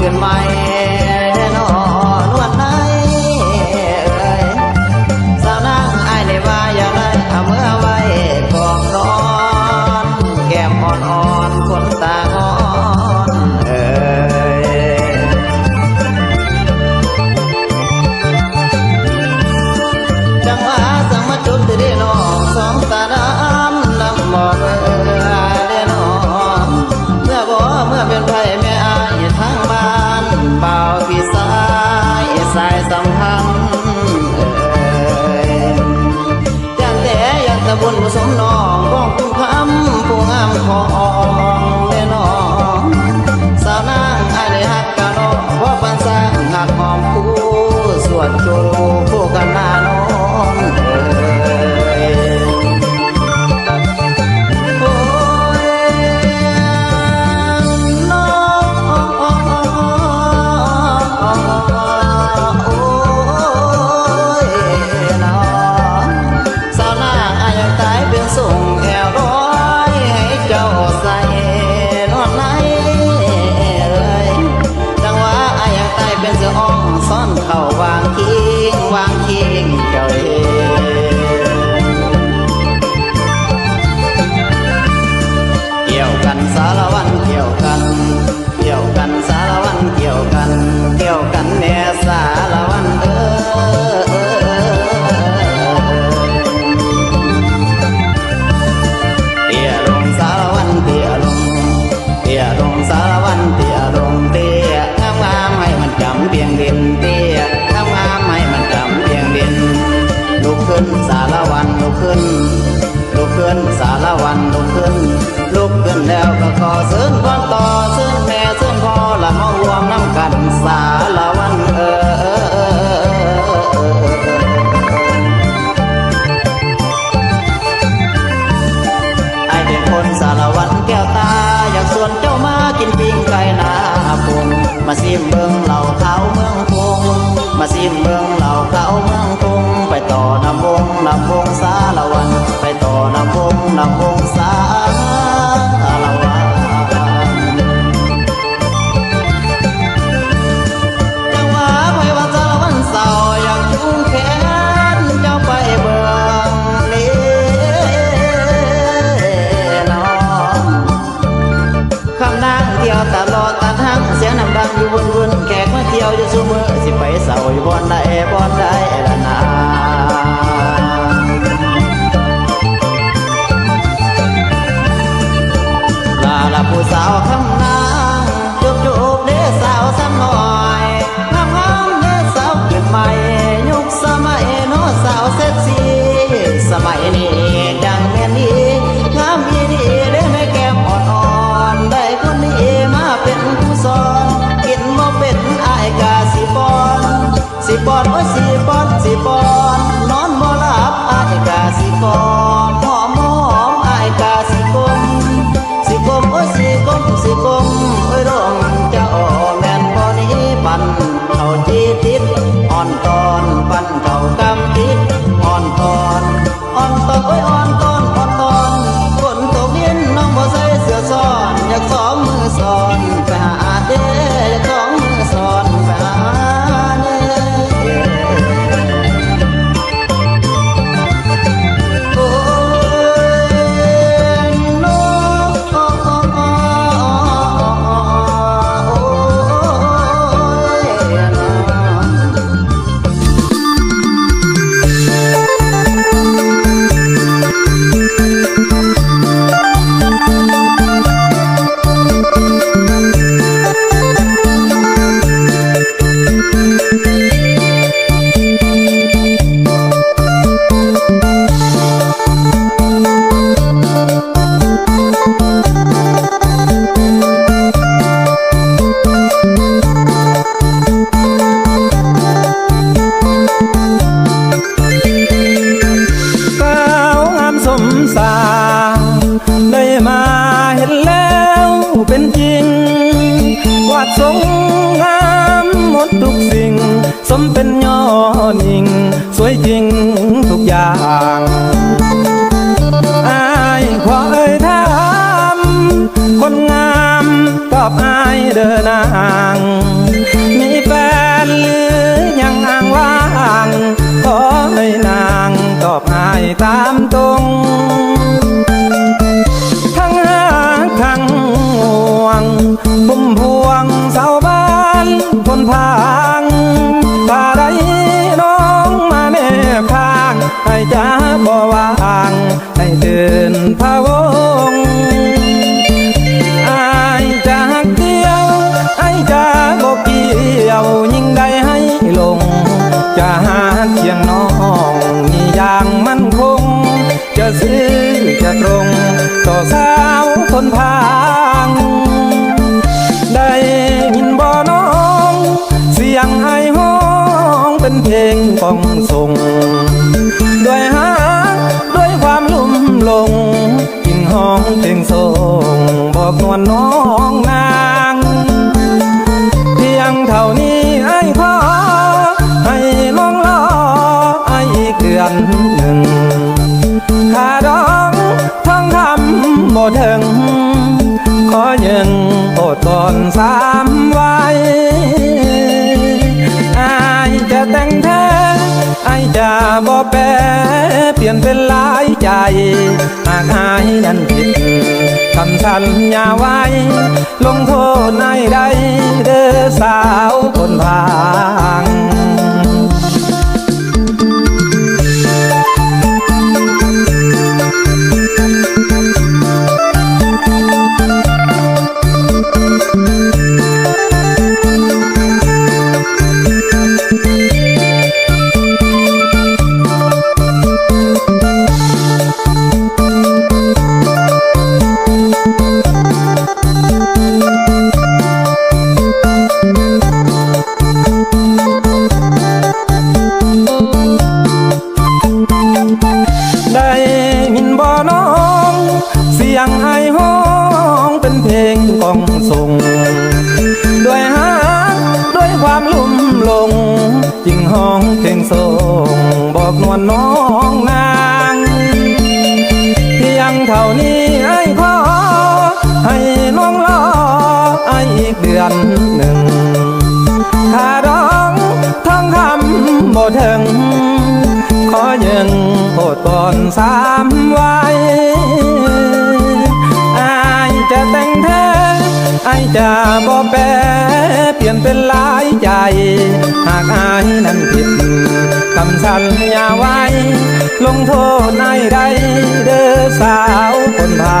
ขึ้นใหม่นอนวันไหนเอ้ยสาวนางไอ้เลยว่าอย่าไรเอาเมื่อไว้กองนอน แก้มอ่อนๆคนตาอ่อนเอ้ยจังหวะสมจุดที่น้องสองตาดำลำบอดเอ้ยเมื่อบ่เมื่อเป็นไผแม่ สายสองพันจันแต่ยันตะบุญผสมน้องกองคุ้มคำผู้งามของ ขึ้นสารวันลุกขึ้นลุกขึ้นสารวันลุกขึ้นลุกขึ้นแล้วก็ขอเสินก่อนต่อเสินแม่เสินพ่อละมารวมน้ำกันสารวันเออเออเออไอเป็นคนสารวันแก้วตาอยากชวนเจ้ามากินปิ้งไก่นาปุงมาซิมเบิงเหล่าเขาเมืองคงมาซิมเบิง อนำวงนำวงสารวันจังหวะไพวันสารวันเสาร์อยากจุงแขนเจ้าไปเบิ่งนี้น้องคำนางเที่ยวตลอดตัดหังเสียงน้ำดังอยู่วนวนๆแขกมาเที่ยวอยู่ซุมือสิไปเสาอยู่บอนใดบ่อนใด ผู้สาวคำนาจุบจุบเด้สาวซ้ำหน่อยงามงามเด้สาวเกิดใหม่ ยุคสมัยโน้สาวเซ็กซี่สมัยนี้ดังแม่นดีงามอีดีเด้แม่แก้มอ่อนๆได้คนนี้มาเป็นผู้สอน กินบ่เป็นอายกาสิปอน สิปอนโอ้สิ สมเป็นยอนิง สวยจริงทุกอย่างอายขอเอ่ยถามคนงามตอบอายเดินนางมีแฟนหรือยังอ้างว่าง ขอให้นางตอบอายตามตัว สาวคนทาง ได้ยินบ่น้อง เสียงไอห้องเป็นเพลงกองส่ง ด้วยหาด้วยความลุ่มหลง กินห้องเพลงส่ง บอกนวลน้องนา สามไว้อายจะแต่งแท้ไอายจะบ่แปรเปลี่ยนเป็นหลายใจ หากอายนั้นผิดคำสัญญาไว้ ลงโทษนายใดเด้อสาวคนพา อกนวลน้องนางเพียงเท่านี้ไอ้ขอให้น้องรอไอ้อีกเดือนหนึ่งถ้าร้องท้องคำบ่ถึง ขอยินโอดก่อนสามไว้อายจะแต่ง ไอจะบ่แปรเปลี่ยนเป็นหลายใจ หากอายนั้นผิดคำสัญญาไว้ ลงโทษนายใดเด้อสาวคนพา